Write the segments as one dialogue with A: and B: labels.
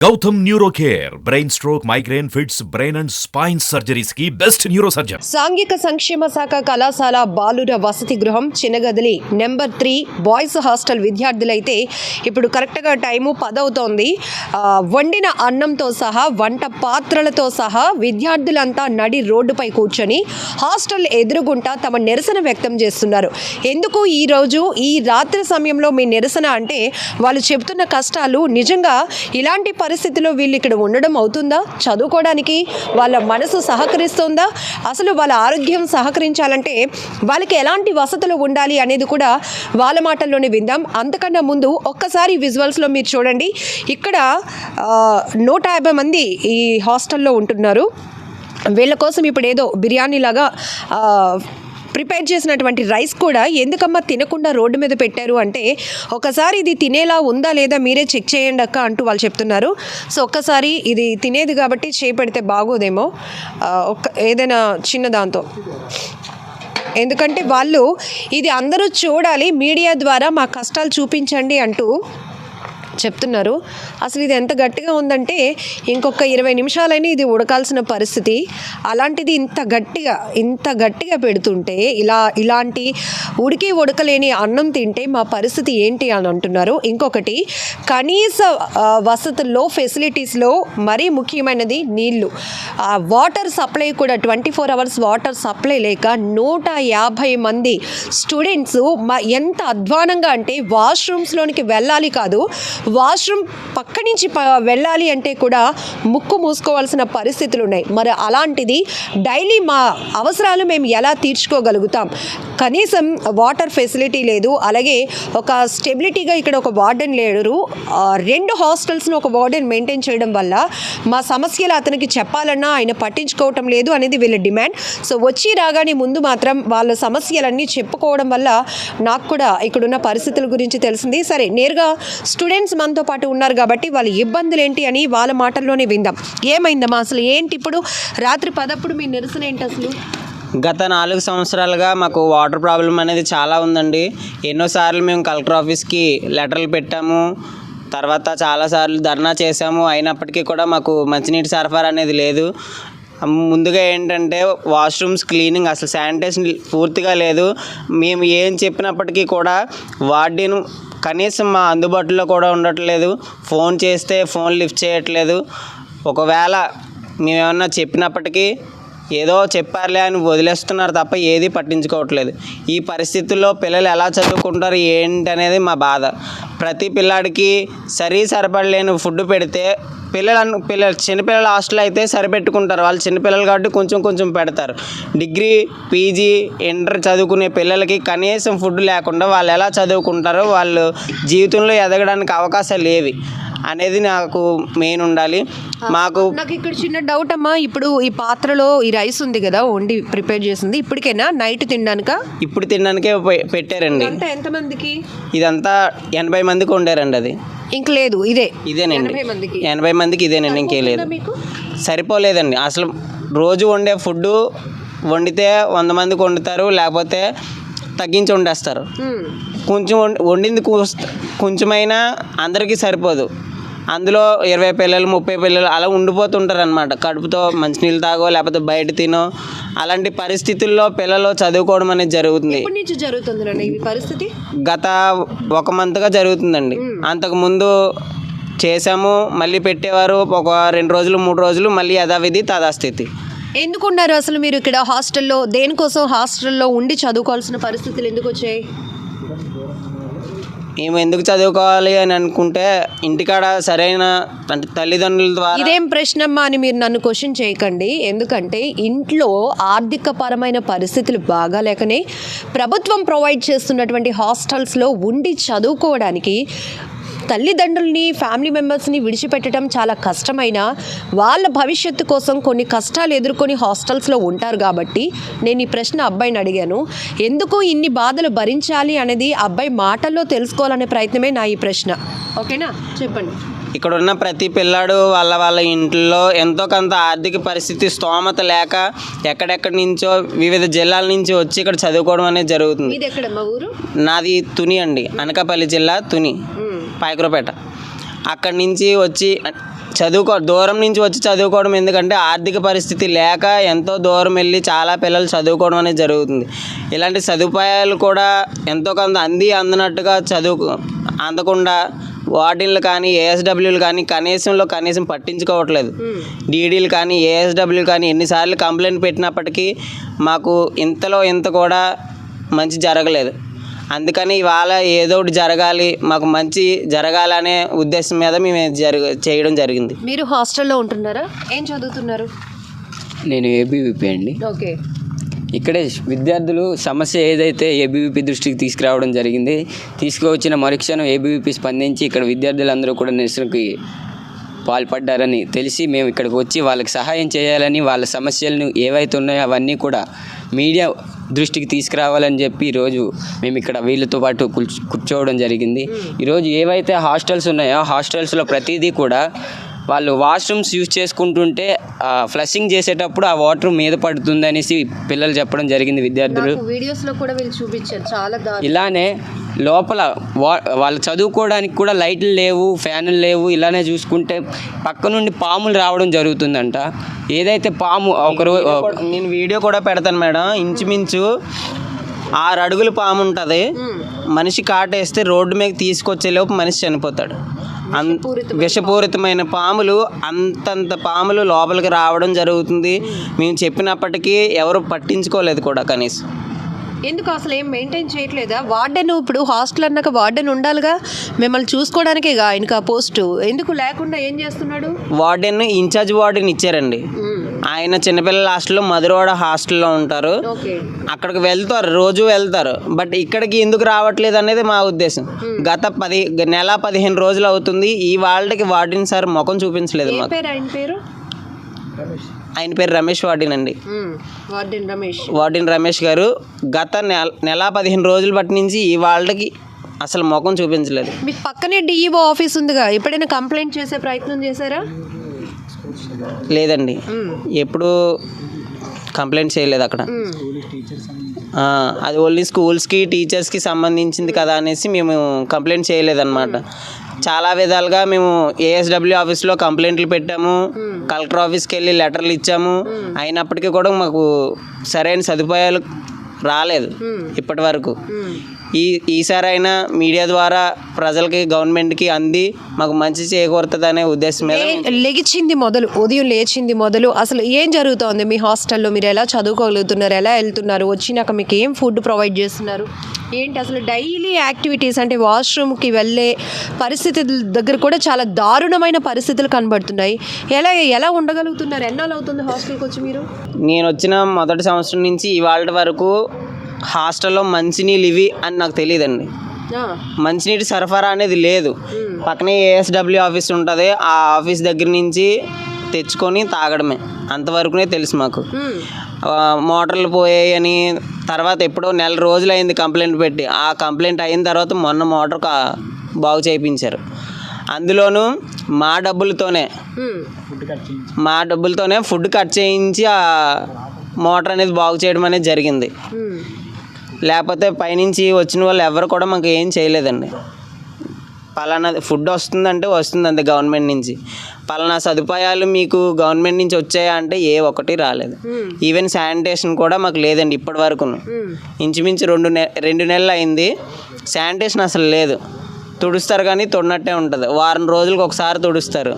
A: Gautam neuro care brain stroke migraine fits brain and spine సర్జరీస్కి best neuro surgeon
B: సాంఘిక సంక్షేమ శాఖ కళాశాల బాలుర వసతి గృహం Chinagadili. Number three boys hostel విద్యార్థులైతే ఇప్పుడు కరెక్ట్గా టైము పదవుతోంది. వండిన అన్నంతో సహా వంట పాత్రలతో సహా విద్యార్థులంతా నడి రోడ్డుపై కూర్చొని హాస్టల్ ఎదురుగుంటా తమ నిరసన వ్యక్తం చేస్తున్నారు. ఎందుకు ఈరోజు ఈ రాత్రి సమయంలో మీ నిరసన అంటే వాళ్ళు చెబుతున్న కష్టాలు నిజంగా ఇలాంటి పరిస్థితిలో వీళ్ళు ఇక్కడ ఉండడం అవుతుందా? చదువుకోవడానికి వాళ్ళ మనసు సహకరిస్తుందా? అసలు వాళ్ళ ఆరోగ్యం సహకరించాలంటే వాళ్ళకి ఎలాంటి వసతులు ఉండాలి అనేది కూడా వాళ్ళ మాటల్లోనే విందాం. అంతకన్నా ముందు ఒక్కసారి విజువల్స్లో మీరు చూడండి. ఇక్కడ నూట యాభై మంది ఈ హాస్టల్లో ఉంటున్నారు. వీళ్ళ కోసం ఇప్పుడు ఏదో బిర్యానీ లాగా ప్రిపేర్ చేసినటువంటి రైస్ కూడా ఎందుకమ్మా తినకుండా రోడ్డు మీద పెట్టారు అంటే ఒకసారి ఇది తినేలా ఉందా లేదా మీరే చెక్ చేయండి అక్క అంటూ వాళ్ళు చెప్తున్నారు. సో ఒక్కసారి ఇది తినేది కాబట్టి చేపెడితే బాగోదేమో. ఒక ఒక్క ఏదైనా చిన్న దాంతో. ఎందుకంటే వాళ్ళు ఇది అందరూ చూడాలి మీడియా ద్వారా మా కష్టాలు చూపించండి అంటూ చెప్తున్నారు. అసలు ఇది ఎంత గట్టిగా ఉందంటే ఇంకొక ఇరవై నిమిషాలైనా ఇది ఉడకాల్సిన పరిస్థితి. అలాంటిది ఇంత గట్టిగా ఇంత గట్టిగా పెడుతుంటే ఇలా ఇలాంటి ఉడికి ఉడకలేని అన్నం తింటే మా పరిస్థితి ఏంటి అని అంటున్నారు. ఇంకొకటి కనీస వసతుల్లో ఫెసిలిటీస్లో మరీ ముఖ్యమైనది నీళ్ళు. ఆ వాటర్ సప్లై కూడా twenty four hours water supply లేక నూట యాభై మంది స్టూడెంట్స్ ఎంత అధ్వానంగా అంటే వాష్రూమ్స్లోనికి వెళ్ళాలి కాదు వాష్రూమ్ పక్క నుంచి ప వెళ్ళాలి అంటే కూడా ముక్కు మూసుకోవాల్సిన పరిస్థితులు ఉన్నాయి మరి అలాంటిది డైలీ మా అవసరాలు మేము ఎలా తీర్చుకోగలుగుతాం? కనీసం వాటర్ ఫెసిలిటీ లేదు అలాగే ఒక స్టెబిలిటీగా ఇక్కడ ఒక వార్డెన్ లేడు. రెండు హాస్టల్స్ను ఒక వార్డెన్ మెయింటైన్ చేయడం వల్ల మా సమస్యలు అతనికి చెప్పాలన్నా ఆయన పట్టించుకోవటం లేదు అనేది వీళ్ళ డిమాండ్. సో వచ్చి రాగానే ముందు మాత్రం వాళ్ళ సమస్యలన్నీ చెప్పుకోవడం వల్ల నాకు కూడా ఇక్కడున్న పరిస్థితుల గురించి తెలిసింది. సరే నేరుగా స్టూడెంట్స్ మనతో పాటు ఉన్నారు కాబట్టి వాళ్ళ ఇబ్బందులు ఏంటి అని వాళ్ళ మాటల్లోనే విందాం. ఏమైందమ్మా అసలు ఏంటి ఇప్పుడు? రాత్రి పదప్పుడు మీ నిరసన ఏంటి అసలు?
C: గత నాలుగు సంవత్సరాలుగా మాకు వాటర్ ప్రాబ్లం అనేది చాలా ఉందండి. ఎన్నోసార్లు మేము కలెక్టర్ ఆఫీస్కి లెటర్లు పెట్టాము. తర్వాత చాలాసార్లు ధర్నా చేశాము. అయినప్పటికీ కూడా మాకు మంచినీటి సరఫరా అనేది లేదు. ముందుగా ఏంటంటే వాష్రూమ్స్ క్లీనింగ్ అసలు శానిటేషన్ పూర్తిగా లేదు. మేము ఏం చెప్పినప్పటికీ కూడా వార్డెన్ కనీసం మా అందుబాటులో కూడా ఉండట్లేదు. ఫోన్ చేస్తే ఫోన్ లిఫ్ట్ చేయట్లేదు. ఒకవేళ మేమేమన్నా చెప్పినప్పటికీ ఏదో చెప్పారులే అని వదిలేస్తున్నారు తప్ప ఏది పట్టించుకోవట్లేదు. ఈ పరిస్థితుల్లో పిల్లలు ఎలా చదువుకుంటారు ఏంటి అనేది మా బాధ. ప్రతి పిల్లాడికి సరి సరిపడలేని ఫుడ్ పెడితే పిల్లలను పిల్లలు చిన్నపిల్లల హాస్టల్ అయితే సరిపెట్టుకుంటారు. వాళ్ళు చిన్నపిల్లలు కాబట్టి కొంచెం కొంచెం పెడతారు. డిగ్రీ పీజీ ఇంటర్ చదువుకునే పిల్లలకి కనీసం ఫుడ్ లేకుండా వాళ్ళు ఎలా చదువుకుంటారో వాళ్ళు జీవితంలో ఎదగడానికి అవకాశాలు ఏవి. అనేది నాకు మెయిన్ ఉండాలి. మాకు
B: నాకు ఇక్కడ చిన్న డౌట్ అమ్మా. ఇప్పుడు ఈ పాత్రలో ఈ రైస్ ఉంది కదా వండి ప్రిపేర్ చేసింది. ఇప్పటికైనా? నైట్ తినడానిక?
C: ఇప్పుడు తినడానికే పెట్టారండి.
B: అంతా ఎంతమందికి?
C: ఇదంతా ఎనభై మందికి వండారండి అది.
B: ఇంక లేదు ఇదే.
C: ఇదేనండి.
B: ఎనభై మందికి.
C: ఇదేనండి ఇంకే లేదు. సరిపోలేదండి. అసలు రోజు వండే ఫుడ్ వండితే వంద మందికి వండుతారు లేకపోతే తగ్గించి వండేస్తారు. కొంచెం వండి- వండింది కొంచెమైనా అందరికీ సరిపోదు. అందులో ఇరవై పిల్లలు ముప్పై పిల్లలు అలా ఉండిపోతుంటారు అనమాట కడుపుతో మంచినీళ్ళు తాగో లేకపోతే బయట తినో అలాంటి పరిస్థితుల్లో పిల్లలు చదువుకోవడం అనేది జరుగుతుంది.
B: ఎప్పటి నుంచి జరుగుతుంది నాన్న ఈ పరిస్థితి?
C: గత ఒక మంత్గా జరుగుతుందండి. అంతకుముందు చేసాము మళ్ళీ పెట్టేవారు ఒక రెండు రోజులు మూడు రోజులు మళ్ళీ యథావిధి తదాస్థితి
B: ఎందుకున్నారు అసలు మీరు ఇక్కడ హాస్టల్లో దేనికోసం హాస్టల్లో ఉండి చదువుకోవాల్సిన పరిస్థితులు ఎందుకు వచ్చాయి?
C: మేము ఎందుకు చదువుకోవాలి అని అనుకుంటే ఇంటికాడ సరైన అంటే తల్లిదండ్రుల ద్వారా
B: ఇదేం ప్రశ్నమ్మా అని మీరు నన్ను క్వశ్చన్ చేయకండి. ఎందుకంటే ఇంట్లో ఆర్థిక పరమైన పరిస్థితులు బాగాలేకనే ప్రభుత్వం ప్రొవైడ్ చేస్తున్నటువంటి హాస్టల్స్లో ఉండి చదువుకోవడానికి తల్లిదండ్రుల్ని ఫ్యామిలీ మెంబర్స్ని విడిచిపెట్టడం చాలా కష్టమైన వాళ్ళ భవిష్యత్తు కోసం కొన్ని కష్టాలు ఎదుర్కొని హాస్టల్స్లో ఉంటారు కాబట్టి నేను ఈ ప్రశ్న అబ్బాయిని అడిగాను. ఎందుకు ఇన్ని బాధలు భరించాలి అనేది అబ్బాయి మాటల్లో తెలుసుకోవాలనే ప్రయత్నమే నా ఈ ప్రశ్న. ఓకేనా? చెప్పండి.
C: ఇక్కడ ఉన్న ప్రతి పిల్లాడు వాళ్ళ వాళ్ళ ఇంట్లో ఎంతో కొంత ఆర్థిక పరిస్థితి స్తోమత లేక ఎక్కడెక్కడి నుంచో వివిధ జిల్లాల నుంచి వచ్చి ఇక్కడ చదువుకోవడం అనేది జరుగుతుంది. నాది తుని అండి. అనకాపల్లి జిల్లా తుని. పాయకురపేట అక్కడి నుంచి వచ్చి చదువుకో దూరం నుంచి వచ్చి చదువుకోవడం ఎందుకంటే ఆర్థిక పరిస్థితి లేక ఎంతో దూరం వెళ్ళి చాలా పిల్లలు చదువుకోవడం అనేది జరుగుతుంది. ఇలాంటి సదుపాయాలు కూడా ఎంతో కొంత అంది అందనట్టుగా చదువు అందకుండా వార్డెన్లు కానీ ఏఎస్డబ్ల్యూలు కానీ కనీసంలో కనీసం పట్టించుకోవట్లేదు. డీడీలు కానీ ఏఎస్డబ్ల్యూ కానీ ఎన్నిసార్లు కంప్లైంట్ పెట్టినప్పటికీ మాకు ఇంతలో ఇంత కూడా మంచి జరగలేదు. అందుకని ఇవాళ ఏదో ఒకటి జరగాలి మాకు మంచి జరగాలనే ఉద్దేశం మీద మేము జరగ చేయడం జరిగింది.
B: మీరు హాస్టల్లో ఉంటున్నారా? ఏం చదువుతున్నారు?
D: నేను ఏబీవీపీ అండి.
B: ఓకే.
D: ఇక్కడే విద్యార్థులు సమస్య ఏదైతే ఏబీవీపీ దృష్టికి తీసుకురావడం జరిగింది తీసుకువచ్చిన మరుక్షణం ఏబీవీపీ స్పందించి ఇక్కడ విద్యార్థులందరూ కూడా నిరసనకి పాల్పడ్డారని తెలిసి మేము ఇక్కడికి వచ్చి వాళ్ళకి సహాయం చేయాలని వాళ్ళ సమస్యలను ఏవైతే ఉన్నాయో అవన్నీ కూడా మీడియా దృష్టికి తీసుకురావాలని చెప్పి ఈరోజు మేము ఇక్కడ వీళ్ళతో పాటు కూర్చో- కూర్చోవడం జరిగింది. ఈరోజు ఏవైతే హాస్టల్స్ ఉన్నాయో హాస్టల్స్లో ప్రతిదీ కూడా వాళ్ళు వాష్రూమ్స్ యూజ్ చేసుకుంటుంటే ఫ్లషింగ్ చేసేటప్పుడు ఆ వాటర్ మీద పడుతుంది అనేసి పిల్లలు చెప్పడం జరిగింది విద్యార్థులు.
B: వీడియోస్లో కూడా వీళ్ళు చూపించారు. చాలా
D: ఇలానే లోపల వా వాళ్ళు చదువుకోవడానికి కూడా లైట్లు లేవు ఫ్యాన్లు లేవు ఇలానే చూసుకుంటే పక్క నుండి పాములు రావడం జరుగుతుందంట. ఏదైతే పాము ఒకరోజు
C: నేను వీడియో కూడా పెడతాను మేడం. ఇంచుమించు ఆరు అడుగులు పాము ఉంటుంది. మనిషి కాటేస్తే రోడ్డు మీద తీసుకొచ్చే లోపు మనిషి చనిపోతాడు. అన్ విషపూరితమైన పాములు అంతంత పాములు లోపలికి రావడం జరుగుతుంది. మేము చెప్పినప్పటికీ ఎవరు పట్టించుకోలేదు కూడా కనీసం.
B: ఎందుకు అసలు ఏం మెయింటైన్ చేయట్లేదా? వార్డెన్ ఇప్పుడు హాస్టల్ అన్నాక వార్డెన్ ఉండాలిగా? మిమ్మల్ని చూసుకోవడానికేగా ఆయనకు ఆ పోస్టు ఎందుకు లేకుండా ఏం చేస్తున్నాడు?
C: వార్డెన్ ఇన్ఛార్జ్ వార్డెన్ ఇచ్చారండి. ఆయన చిన్నపిల్లల హాస్టల్లో మధురవాడ హాస్టల్లో ఉంటారు.
B: ఓకే.
C: అక్కడికి వెళ్తారు రోజు వెళ్తారు. బట్ ఇక్కడికి ఎందుకు రావట్లేదు అనేది మా ఉద్దేశం. గత పది నెల పదిహేను రోజులు అవుతుంది. ఈ వాళ్ళకి వార్డెన్ సార్ ముఖం చూపించలేదు
B: ఏం
C: మాకు.
B: పేరు ఆయన పేరు
C: రమేష్ వార్డెన్ అండి.
B: వార్డెన్ రమేష్.
C: వార్డెన్ రమేష్ గారు గత నెల నెల పదిహేను రోజుల బట్టి నుంచి ఈ వాళ్ళకి అసలు ముఖం చూపించలేదు.
B: మీకు పక్కనే డిఈఓ ఆఫీస్ ఉందిగా ఎప్పుడైనా కంప్లైంట్ చేసే ప్రయత్నం చేశారా?
C: లేదండి. ఎప్పుడు కంప్లైంట్ చేయలేదు అక్కడ. అది ఓన్లీ స్కూల్స్కి టీచర్స్కి సంబంధించింది కదా అనేసి మేము కంప్లైంట్ చేయలేదన్నమాట. చాలా విధాలుగా మేము ఏఎస్డబ్ల్యూ ఆఫీస్లో కంప్లైంట్లు పెట్టాము. కలెక్టర్ ఆఫీస్కి వెళ్ళి లెటర్లు ఇచ్చాము. అయినప్పటికీ కూడా మాకు సరైన సదుపాయాలు రాలేదు. ఇప్పటి వరకు. ఈ ఈసారి అయినా మీడియా ద్వారా ప్రజలకి గవర్నమెంట్కి అంది మాకు మంచి చేకూరుతుంది అనే ఉద్దేశం మీద?
B: లెగిచింది మొదలు ఉదయం లేచింది మొదలు. అసలు ఏం జరుగుతోంది? మీ హాస్టల్లో మీరు ఎలా చదువుకోగలుగుతున్నారు? ఎలా వెళ్తున్నారు? వచ్చినాక మీకు ఏం ఫుడ్ ప్రొవైడ్ చేస్తున్నారు? ఏంటి అసలు డైలీ యాక్టివిటీస్ అంటే వాష్రూమ్కి వెళ్ళే పరిస్థితి దగ్గర కూడా చాలా దారుణమైన పరిస్థితులు కనబడుతున్నాయి. ఎలా ఎలా ఉండగలుగుతున్నారు? ఎన్నాళ్ళు అవుతుంది హాస్టల్కి వచ్చి మీరు?
C: నేను వచ్చిన మొదటి సంవత్సరం నుంచి ఇవాళ వరకు హాస్టల్లో మంచినీళ్ళు ఇవి అని నాకు తెలియదండి. మంచినీటి సరఫరా అనేది లేదు. పక్కనే ఏఎస్డబ్ల్యూ ఆఫీస్ ఉంటుంది. ఆ ఆఫీస్ దగ్గర నుంచి తెచ్చుకొని తాగడమే. అంతవరకునే తెలుసు మాకు. మోటార్లు పోయాయి అని తర్వాత ఎప్పుడో నెల రోజులు అయింది కంప్లైంట్ పెట్టి. ఆ కంప్లైంట్ అయిన తర్వాత మొన్న మోటార్ బాగు చేయించారు. అందులోనూ మా డబ్బులతోనే. మా డబ్బులతోనే ఫుడ్ కట్ చేయించి ఆ మోటార్ అనేది బాగు చేయడం అనేది జరిగింది. లేకపోతే పైనుంచి వచ్చిన వాళ్ళు ఎవరు కూడా మాకు ఏం చేయలేదండి. పలానా ఫుడ్ వస్తుందంటే వస్తుంది అంతే గవర్నమెంట్ నుంచి. పలానా సదుపాయాలు మీకు గవర్నమెంట్ నుంచి వచ్చాయా అంటే ఏ ఒక్కటి రాలేదు. ఈవెన్ శానిటేషన్ కూడా మాకు లేదండి ఇప్పటి వరకు
B: మ్మ్.
C: ఇంచుమించు రెండు నె రెండు నెలలు అయింది. శానిటేషన్ అసలు లేదు. తుడుస్తారు కానీ తొడినట్టే ఉంటుంది. వారం రోజులకు ఒకసారి తుడుస్తారు.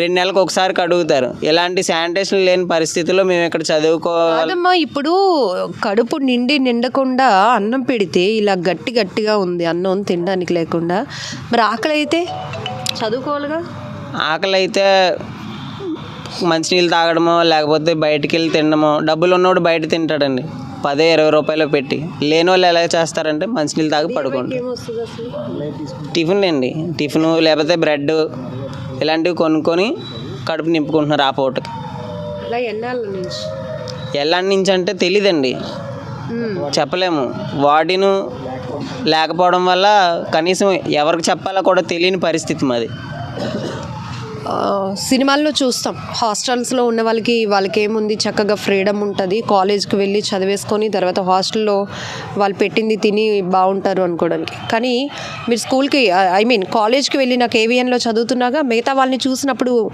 C: రెండు నెలలకు ఒకసారి కడుగుతారు. ఎలాంటి శానిటేషన్ లేని పరిస్థితుల్లో మేము ఇక్కడ చదువుకోవాలి
B: ఇప్పుడు కడుపు నిండి నిండకుండా అన్నం పెడితే ఇలా గట్టి గట్టిగా ఉంది అన్నం తినడానికి లేకుండా. మరి ఆకలి అయితే చదువుకోవాలిగా?
C: ఆకలి అయితే మంచినీళ్ళు తాగడమో లేకపోతే బయటికి వెళ్ళి తినడమో డబ్బులు ఉన్నోడు బయట తింటాడండి. పదే ఇరవై రూపాయలు పెట్టి. లేని వాళ్ళు ఎలా చేస్తారంటే మంచినీళ్ళు తాగి పడుకోండి. టిఫిన్ అండి టిఫిన్ లేకపోతే బ్రెడ్ ఇలాంటివి కొనుక్కొని కడుపు నింపుకుంటున్నారు ఆ పూటకి.
B: ఎన్నాళ్ళ
C: నుంచి? అంటే తెలీదండి. చెప్పలేము. వాడిను లేకపోవడం వల్ల కనీసం ఎవరికి చెప్పాలో కూడా తెలియని పరిస్థితి మాది.
B: సినిమాల్లో చూస్తాం. హాస్టల్స్లో ఉన్న వాళ్ళకి వాళ్ళకి ఏముంది చక్కగా ఫ్రీడమ్ ఉంటుంది. కాలేజ్కి వెళ్ళి చదివేసుకొని తర్వాత హాస్టల్లో వాళ్ళు పెట్టింది తిని బాగుంటారు అనుకోవడానికి. కానీ మీరు స్కూల్కి ఐ మీన్ కాలేజ్కి వెళ్ళి నాకు ఏవిఎన్లో చదువుతున్నాగా మిగతా వాళ్ళని చూసినప్పుడు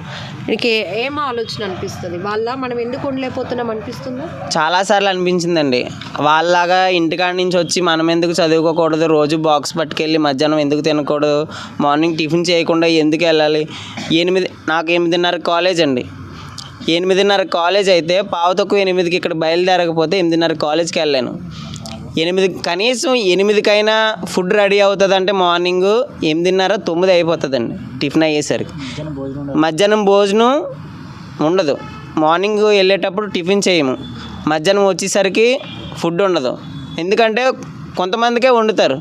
B: మీకు ఏం ఆలోచన అనిపిస్తుంది? వాళ్ళ మనం ఎందుకు ఉండలేకపోతున్నాం అనిపిస్తుందా?
C: చాలాసార్లు అనిపించిందండి. వాళ్ళలాగా ఇంటికాడ నుంచి వచ్చి మనం ఎందుకు చదువుకోకూడదు? రోజు బాక్స్ పట్టుకెళ్ళి మధ్యాహ్నం ఎందుకు తినకూడదు? మార్నింగ్ టిఫిన్ చేయకుండా ఎందుకు వెళ్ళాలి? ఎనిమిది నాకు ఎనిమిదిన్నర కాలేజ్ అండి. ఎనిమిదిన్నర కాలేజ్ అయితే పావు తక్కువ ఎనిమిదికి ఇక్కడ బయలుదేరకపోతే ఎనిమిదిన్నర కాలేజ్కి వెళ్ళాను. ఎనిమిది కనీసం ఎనిమిదికైనా ఫుడ్ రెడీ అవుతుందంటే మార్నింగ్ ఎనిమిదిన్నర తొమ్మిది అయిపోతుందండి టిఫిన్ అయ్యేసరికి. మధ్యాహ్నం భోజనం ఉండదు. మార్నింగ్ వెళ్ళేటప్పుడు టిఫిన్ చేయము. మధ్యాహ్నం వచ్చేసరికి ఫుడ్ ఉండదు. ఎందుకంటే కొంతమందికే వండుతారు.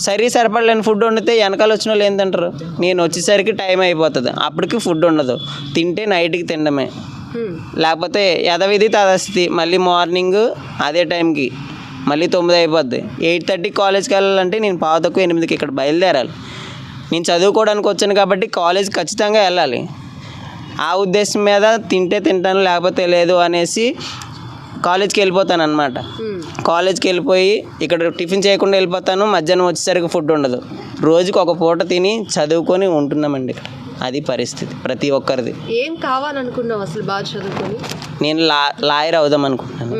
C: సరే సరిపడలేని ఫుడ్ వండితే వెనకాల వచ్చిన వాళ్ళు ఏంటంటారు నేను వచ్చేసరికి టైం అయిపోతుంది. అప్పటికి ఫుడ్ ఉండదు. తింటే నైట్కి తినడమే. లేకపోతే యథవిధి తదస్థితి. మళ్ళీ మార్నింగ్ అదే టైంకి మళ్ళీ తొమ్మిది అయిపోద్ది. ఎయిట్ థర్టీకి కాలేజ్కి వెళ్ళాలంటే నేను పావు తక్కువ ఎనిమిదికి ఇక్కడ బయలుదేరాలి. నేను చదువుకోవడానికి వచ్చాను కాబట్టి కాలేజ్ ఖచ్చితంగా వెళ్ళాలి. ఆ ఉద్దేశం మీద తింటే తింటాను లేకపోతే లేదు అనేసి కాలేజ్కి వెళ్ళిపోతాను అనమాట కాలేజ్కి వెళ్ళిపోయి ఇక్కడ టిఫిన్ చేయకుండా వెళ్ళిపోతాను. మధ్యాహ్నం వచ్చేసరికి ఫుడ్ ఉండదు. రోజుకి ఒక పూట తిని చదువుకొని ఉంటున్నామండి. ఇక్కడ అది పరిస్థితి ప్రతి ఒక్కరిది.
B: ఏం కావాలనుకున్నావు అసలు బాగా చదువుకొని?
C: నేను లా లాయర్ అవుదాం అనుకుంటున్నాను.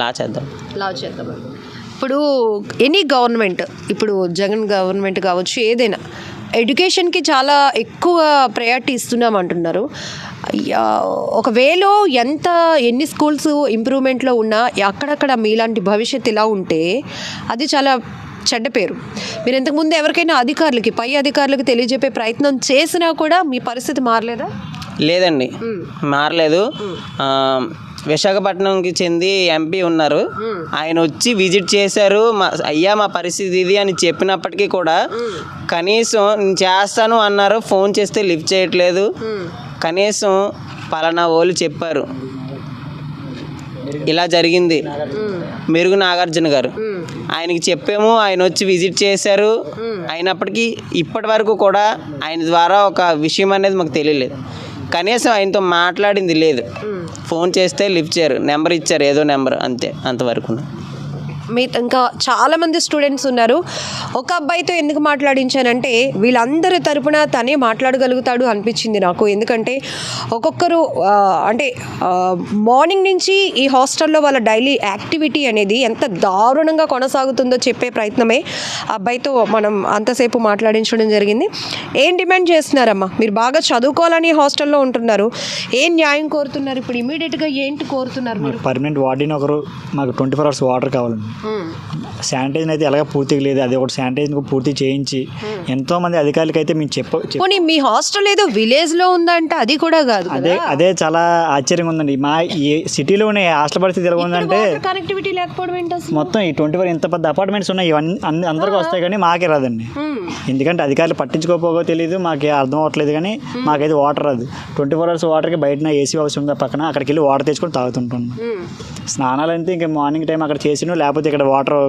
C: లా చేద్దాం.
B: లా చేద్దామని ఇప్పుడు ఎనీ గవర్నమెంట్ ఇప్పుడు జగన్ గవర్నమెంట్ కావచ్చు ఏదైనా ఎడ్యుకేషన్కి చాలా ఎక్కువ ప్రయారిటీ ఇస్తున్నాం అంటున్నారు. ఒకవేళ ఎంత ఎన్ని స్కూల్స్ ఇంప్రూవ్మెంట్లో ఉన్నా అక్కడక్కడ మీలాంటి భవిష్యత్ ఇలా ఉంటే అది చాలా చెడ్డ పేరు. మీరు ఇంతకుముందు ఎవరికైనా అధికారులకి పై అధికారులకు తెలియజెప్పే ప్రయత్నం చేసినా కూడా మీ పరిస్థితి మారలేదా?
C: లేదండి. మారలేదు. విశాఖపట్నంకి చెంది ఎంపీ ఉన్నారు. ఆయన వచ్చి విజిట్ చేశారు. మా అయ్యా మా పరిస్థితి ఇది అని చెప్పినప్పటికీ కూడా కనీసం నేను చేస్తాను అన్నారు. ఫోన్ చేస్తే లిఫ్ట్ చేయట్లేదు. కనీసం పలానా వాళ్ళు చెప్పారు. ఇలా జరిగింది. మెరుగు నాగార్జున గారు. ఆయనకి చెప్పాము. ఆయన వచ్చి విజిట్ చేశారు. అయినప్పటికీ ఇప్పటి వరకు కూడా ఆయన ద్వారా ఒక విషయం అనేది మాకు తెలియలేదు. కనీసం ఆయనతో మాట్లాడింది లేదు. ఫోన్ చేస్తే లిఫ్ట్ చేయరు. నెంబర్ ఇచ్చారు. ఏదో నెంబర్ అంతే. అంతవరకు
B: మీ ఇంకా చాలామంది స్టూడెంట్స్ ఉన్నారు. ఒక అబ్బాయితో ఎందుకు మాట్లాడించానంటే వీళ్ళందరి తరపున తనే మాట్లాడగలుగుతాడు అనిపించింది నాకు. ఎందుకంటే ఒక్కొక్కరు అంటే మార్నింగ్ నుంచి ఈ హాస్టల్లో వాళ్ళ డైలీ యాక్టివిటీ అనేది ఎంత దారుణంగా కొనసాగుతుందో చెప్పే ప్రయత్నమే ఆ అబ్బాయితో మనం అంతసేపు మాట్లాడించడం జరిగింది. ఏం డిమాండ్ చేస్తున్నారమ్మా? మీరు బాగా చదువుకోవాలని హాస్టల్లో ఉంటున్నారు. ఏం న్యాయం కోరుతున్నారు? ఇప్పుడు ఇమీడియట్గా ఏంటి కోరుతున్నారు మీరు?
E: పర్మనెంట్ వార్డెన్ ఒకరు మాకు ట్వంటీ ఫోర్ అవర్స్ వాటర్ కావాలండి. శానిటైజర్ అయితే ఎలాగ పూర్తిగా లేదు అది ఒకటి శానిటైజర్ పూర్తి చేయించి ఎంతో మంది అధికారులకి అయితే మేము చెప్ప
B: పోనీ మీ హాస్టల్ ఏదో విలేజ్లో ఉందంటే అది కూడా కాదు
E: అదే అదే చాలా ఆశ్చర్యంగా ఉందండి. మా ఈ సిటీలోనే హాస్టల్ పరిస్థితి ఎలా ఉందంటే
B: కనెక్టివిటీ లేకపోవడం
E: మొత్తం ఈ ట్వంటీ ఫోర్ ఇంత పెద్ద అపార్ట్మెంట్స్ ఉన్నాయి ఇవన్నీ అన్ని అందరికీ వస్తాయి కానీ మాకే రాదండి. ఎందుకంటే అధికారులు పట్టించుకోకపోగో తెలియదు మాకే అర్థం అవ్వట్లేదు కానీ మాకైతే వాటర్ రాదు. ట్వంటీ ఫోర్ అవర్స్ వాటర్కి బయట ఏసీ హౌస్ ఉంది పక్కన అక్కడికి వెళ్ళి వాటర్ తెచ్చుకొని తాగుతుంటాం. స్నానాలు అంటే ఇంకా మార్నింగ్ టైం అక్కడ చేసిన లేకపోతే ఇక్కడ వాటర్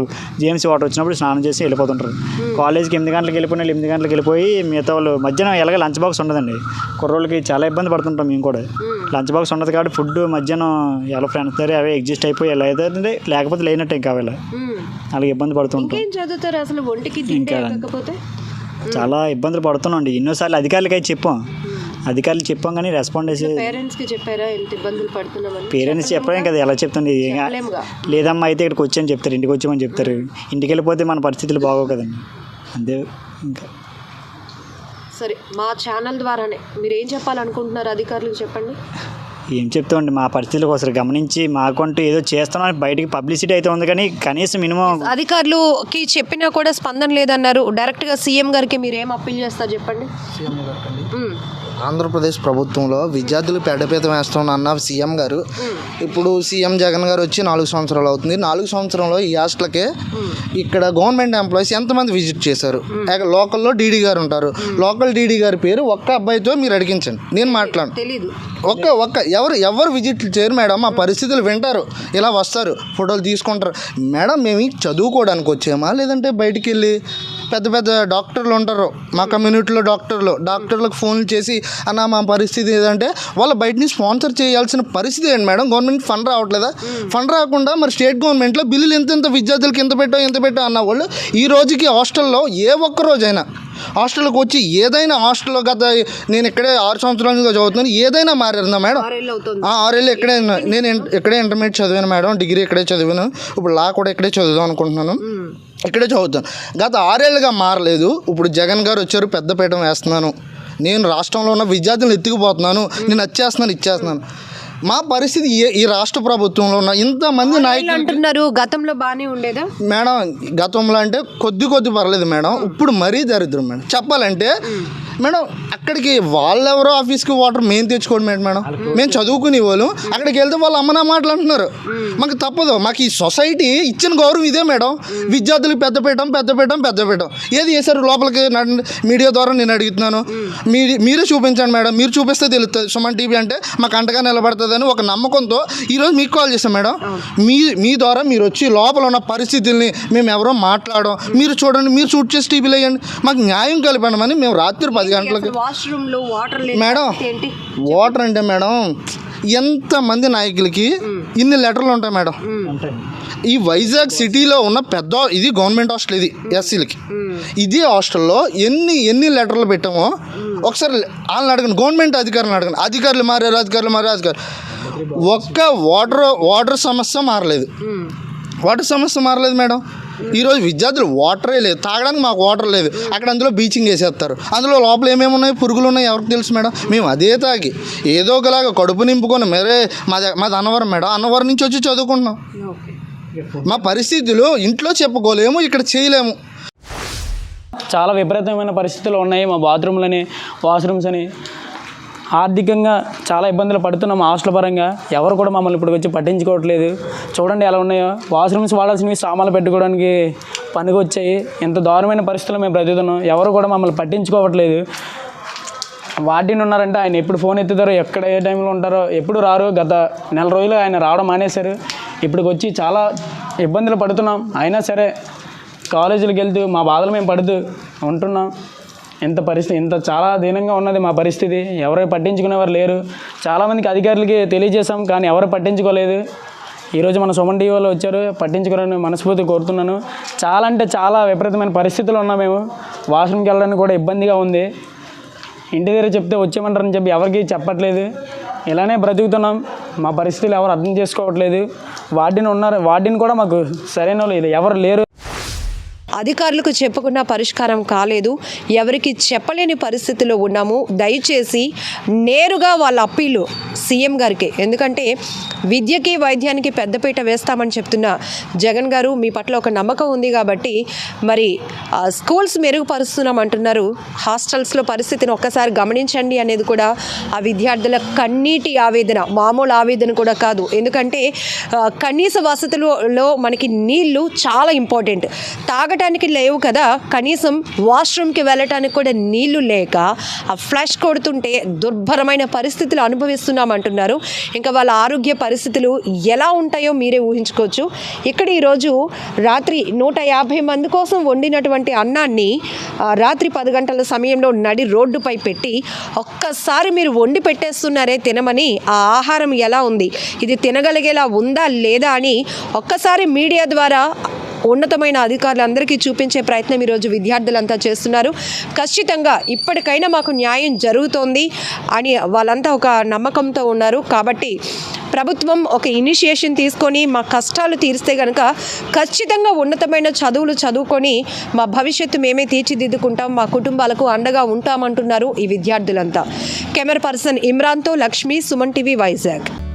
E: జేమ్సీ వాటర్ వచ్చినప్పుడు స్నానం చేసి వెళ్ళిపోతుంటారు. కాలేజ్కి ఎనిమిది గంటలకు వెళ్ళిపోయిన వాళ్ళు ఎనిమిది గంటలకు వెళ్ళిపోయి మిగతా వాళ్ళు మధ్యాహ్నం ఎలాగ లంచ్ బాక్స్ ఉండదండి. కుర్రోళ్ళకి చాలా ఇబ్బంది పడుతుంటాం మేము కూడా. లంచ్ బాక్స్ ఉండదు కాబట్టి ఫుడ్ మధ్యాహ్నం ఎలా ఫ్రెండ్స్ దగ్గర అవే ఎగ్జిస్ట్ అయిపోయి ఎలా అయితే లేకపోతే లేనట్టు ఇంకా అవి. అలాగే ఇబ్బంది పడుతుంటాం.
B: ఏం చదువుతారు అసలు ఒంటికి
E: చాలా ఇబ్బందులు పడుతున్నాం అండి. ఎన్నోసార్లు అధికారులకి అయితే చెప్పాం. అధికారులు చెప్పాం కానీ రెస్పాండ్ చేసి
B: పేరెంట్స్కి చెప్పారా? ఎంత ఇబ్బందులు పడుతున్నామని?
E: పేరెంట్స్ చెప్పలేం కదా ఎలా చెప్తుంది. లేదమ్మా అయితే ఇక్కడికి వచ్చాయని చెప్తారు ఇంటికి వచ్చామని చెప్తారు. ఇంటికి వెళ్ళిపోతే మన పరిస్థితులు బాగోవు కదండి. అంతే ఇంకా.
B: సరే మా ఛానల్ ద్వారానే. మీరు ఏం చెప్పాలనుకుంటున్నారు అధికారులకు చెప్పండి?
E: ఏం చెప్తామండి మా పరిస్థితుల కోసం గమనించి మాకంటూ ఏదో చేస్తున్నాం బయటికి పబ్లిసిటీ అయితే ఉంది కానీ కనీసం మినిమం
B: అధికారులకి చెప్పినా కూడా స్పందన లేదన్నారు. డైరెక్ట్గా సీఎం గారికి మీరు ఏం అప్పీల్ చేస్తారు చెప్పండి? ఉమ్.
F: ఆంధ్రప్రదేశ్ ప్రభుత్వంలో విద్యార్థులు పెడపేతం వేస్తామని అన్న సీఎం గారు. ఇప్పుడు సీఎం జగన్ గారు వచ్చి నాలుగు సంవత్సరాలు అవుతుంది. నాలుగు సంవత్సరంలో ఈ హాస్టల్కి ఇక్కడ గవర్నమెంట్ ఎంప్లాయీస్ ఎంతమంది విజిట్ చేశారు? లోకల్లో డీడీ గారు ఉంటారు. లోకల్ డీడీ గారి పేరు ఒక్క అబ్బాయితో మీరు అడిగించండి. నేను మాట్లాడు ఒక్క ఒక్క ఎవరు ఎవరు విజిట్ చేయరు మేడం. మా పరిస్థితులు వింటారు. ఇలా వస్తారు. ఫోటోలు తీసుకుంటారు. మేడం మేము చదువుకోవడానికి వచ్చామా? లేదంటే బయటికి వెళ్ళి పెద్ద పెద్ద డాక్టర్లు ఉంటారు. మా కమ్యూనిటీలో డాక్టర్లు. డాక్టర్లకు ఫోన్లు చేసి అన్న మా పరిస్థితి ఏదంటే వాళ్ళు బయట నుంచి స్పాన్సర్ చేయాల్సిన పరిస్థితి ఏంటి మేడం? గవర్నమెంట్ ఫండ్ రావట్లేదా? ఫండ్ రాకుండా మరి స్టేట్ గవర్నమెంట్లో బిల్లులు ఎంత ఎంత విద్యార్థులకి ఎంత పెట్టాం ఎంత పెట్టాం అన్న వాళ్ళు ఈ రోజుకి హాస్టల్లో ఏ ఒక్క రోజైనా హాస్టల్కి వచ్చి ఏదైనా హాస్టల్లో గత నేను ఇక్కడే ఆరు సంవత్సరాల నుంచి చదువుతున్నాను ఏదైనా మారిందా మేడం.
B: ఆరేళ్ళు
F: ఇక్కడే. నేను ఇక్కడే ఇంటర్మీడియట్ చదివాను మేడం డిగ్రీ ఇక్కడే చదివాను. ఇప్పుడు లా కూడా ఇక్కడే చదువుదాం అనుకుంటున్నాను. ఇక్కడే చదువుతాను. గత ఆరేళ్ళుగా మారలేదు. ఇప్పుడు జగన్ గారు వచ్చారు పెద్దపీఠం వేస్తున్నాను. నేను రాష్ట్రంలో ఉన్న విద్యార్థులను ఎత్తుకుపోతున్నాను. నేను వచ్చేస్తున్నాను ఇచ్చేస్తున్నాను మా పరిస్థితి ఏ- ఈ రాష్ట్ర ప్రభుత్వంలో ఉన్న ఇంతమంది నాయకులు
B: అంటున్నారు గతంలో బాగానే ఉండేదా?
F: మేడం గతంలో అంటే కొద్ది కొద్ది పర్లేదు మేడం. ఇప్పుడు మరీ దరిద్రం మేడం. చెప్పాలంటే మేడం అక్కడికి వాళ్ళెవరో ఆఫీస్కి వాటర్ మేము తెచ్చుకోవడం ఏంటి మేడం? మేము చదువుకునే వాళ్ళు. అక్కడికి వెళ్తే వాళ్ళు అమ్మనా మాటలు అంటున్నారు. మాకు తప్పదు. మాకు ఈ సొసైటీ ఇచ్చిన గౌరవం ఇదే మేడం. విద్యార్థులకు పెద్ద పెట్టడం పెద్ద పెట్టడం పెద్ద పెట్టడం ఏది చేశారు లోపలికి. మీడియా ద్వారా నేను అడుగుతున్నాను. మీరే చూపించండి మేడం. మీరు చూపిస్తే తెలుస్తుంది. సుమన్ టీవీ అంటే మాకు అంటగా నిలబడుతుందని ఒక నమ్మకంతో ఈరోజు మీకు కాల్ చేశాం మేడం. మీ మీ ద్వారా మీరు వచ్చి లోపల ఉన్న పరిస్థితుల్ని మేము ఎవరో మాట్లాడడం మీరు చూడండి మీరు షూట్ చేసి టీవీలో వేయండి. మాకు న్యాయం కలిపడమని మేము రాత్రి పది గంటలకి మేడం
B: ఏంటి?
F: వాటర్ అంటే మేడం ఎంతమంది నాయకులకి ఇన్ని లెటర్లు ఉంటాయి మేడం? ఈ వైజాగ్ సిటీలో ఉన్న పెద్ద ఇది గవర్నమెంట్ హాస్టల్ ఇది ఎస్సీలకి. ఇదే హాస్టల్లో ఎన్ని ఎన్ని లెటర్లు పెట్టామో ఒకసారి వాళ్ళని అడగండి గవర్నమెంట్ అధికారులను అడగండి. అధికారులు మారారు అధికారులు మారారు అధికారులు. ఒక్క వాటర్ వాటర్ సమస్య మారలేదు. వాటర్ సమస్య మారలేదు మేడం. ఈరోజు విద్యార్థులు వాటరే లేదు. తాగడానికి మాకు వాటర్ లేదు. అక్కడ అందులో బీచింగ్ వేసేస్తారు. అందులో లోపల ఏమేమి ఉన్నాయి పురుగులు ఉన్నాయి ఎవరికి తెలుసు మేడం? మేము అదే తాగి ఏదో ఒకలాగా కడుపు నింపుకొని మరే మాది మాది అన్నవరం మేడం. అన్నవరం నుంచి వచ్చి చదువుకుంటున్నాం. మా పరిస్థితులు ఇంట్లో చెప్పుకోలేము ఇక్కడ చేయలేము.
G: చాలా విపరీతమైన పరిస్థితులు ఉన్నాయి మా బాత్రూమ్లని వాష్రూమ్స్ అని. ఆర్థికంగా చాలా ఇబ్బందులు పడుతున్నాం హాస్టల్ పరంగా. ఎవరు కూడా మమ్మల్ని ఇప్పుడు వచ్చి పట్టించుకోవట్లేదు. చూడండి ఎలా ఉన్నాయో. వాష్రూమ్స్ వాడాల్సినవి సామాన్లు పెట్టుకోవడానికి పనికి వచ్చాయి ఎంత దారుణమైన పరిస్థితులు మేము బ్రతుకుతున్నాం. ఎవరు కూడా మమ్మల్ని పట్టించుకోవట్లేదు. వార్డెన్ ఉన్నారంటే ఆయన ఎప్పుడు ఫోన్ ఎత్తుతారో ఎక్కడ ఏ టైంలో ఉంటారో ఎప్పుడు రారు. గత నెల రోజులు ఆయన రావడం మానేశారు. ఇప్పటికి వచ్చి చాలా ఇబ్బందులు పడుతున్నాం. అయినా సరే కాలేజీలకు వెళ్తూ మా బాధలు మేము పడుతూ ఉంటున్నాం. ఎంత పరిస్థితి ఇంత చాలా దీనంగా ఉన్నది మా పరిస్థితి. ఎవరు పట్టించుకునేవారు లేరు. చాలామందికి అధికారులకి తెలియజేశాం కానీ ఎవరు పట్టించుకోలేదు. ఈరోజు మన సుమన్ టీవీ వాళ్ళు వచ్చారు. పట్టించుకోరని మనస్ఫూర్తి కోరుతున్నాను. చాలా అంటే చాలా విపరీతమైన పరిస్థితులు ఉన్నాం మేము. వాష్రూమ్కి వెళ్ళడానికి కూడా ఇబ్బందిగా ఉంది. ఇంటి దగ్గర చెప్తే వచ్చేయమంటారని చెప్పి ఎవరికి చెప్పట్లేదు. ఇలానే బ్రతుకుతున్నాం. మా పరిస్థితులు ఎవరు అర్థం చేసుకోవట్లేదు. వార్డెన్ ఉన్నారు. వార్డెన్ కూడా మాకు సరైన వాళ్ళు ఎవరు లేరు.
B: అధికారులకు చెప్పకుండా పరిష్కారం కాలేదు. ఎవరికి చెప్పలేని పరిస్థితిలో ఉన్నాము. దయచేసి నేరుగా వాళ్ళ అప్పీలు సీఎం గారికి ఎందుకంటే విద్యకి వైద్యానికి పెద్దపీట వేస్తామని చెప్తున్న జగన్ గారు మీ పట్ల ఒక నమ్మకం ఉంది కాబట్టి మరి స్కూల్స్ మెరుగుపరుస్తున్నాం అంటున్నారు హాస్టల్స్లో పరిస్థితిని ఒక్కసారి గమనించండి అనేది కూడా ఆ విద్యార్థుల కన్నీటి ఆవేదన మామూలు ఆవేదన కూడా కాదు. ఎందుకంటే కనీస వసతులలో మనకి నీళ్ళు చాలా ఇంపార్టెంట్. తాగ తాగటానికి లేవు కదా. కనీసం వాష్రూమ్కి వెళ్ళటానికి కూడా నీళ్ళు లేక ఆ ఫ్లష్ కొడుతుంటే దుర్భరమైన పరిస్థితులు అనుభవిస్తున్నాం అంటున్నారు ఇంకా వాళ్ళ ఆరోగ్య పరిస్థితులు ఎలా ఉంటాయో మీరే ఊహించుకోవచ్చు. ఇక్కడ ఈరోజు రాత్రి నూట యాభై మంది కోసం వండినటువంటి అన్నాన్ని రాత్రి పది గంటల సమయంలో నడి రోడ్డుపై పెట్టి ఒక్కసారి మీరు వండి పెట్టేస్తున్నారే తినమని ఆ ఆహారం ఎలా ఉంది? ఇది తినగలిగేలా ఉందా లేదా అని ఒక్కసారి మీడియా ద్వారా ఉన్నతమైన అధికారులందరికీ చూపించే ప్రయత్నం ఈరోజు విద్యార్థులంతా చేస్తున్నారు. ఖచ్చితంగా ఇప్పటికైనా మాకు న్యాయం జరుగుతోంది అని వాళ్ళంతా ఒక నమ్మకంతో ఉన్నారు. కాబట్టి ప్రభుత్వం ఒక ఇనిషియేషన్ తీసుకొని మా కష్టాలు తీరిస్తే కనుక ఖచ్చితంగా ఉన్నతమైన చదువులు చదువుకొని మా భవిష్యత్తు మేమే తీర్చిదిద్దుకుంటాం మా కుటుంబాలకు అండగా ఉంటామంటున్నారు ఈ విద్యార్థులంతా. కెమెరా పర్సన్ ఇమ్రాన్తో లక్ష్మి సుమన్ టీవీ వైజాగ్.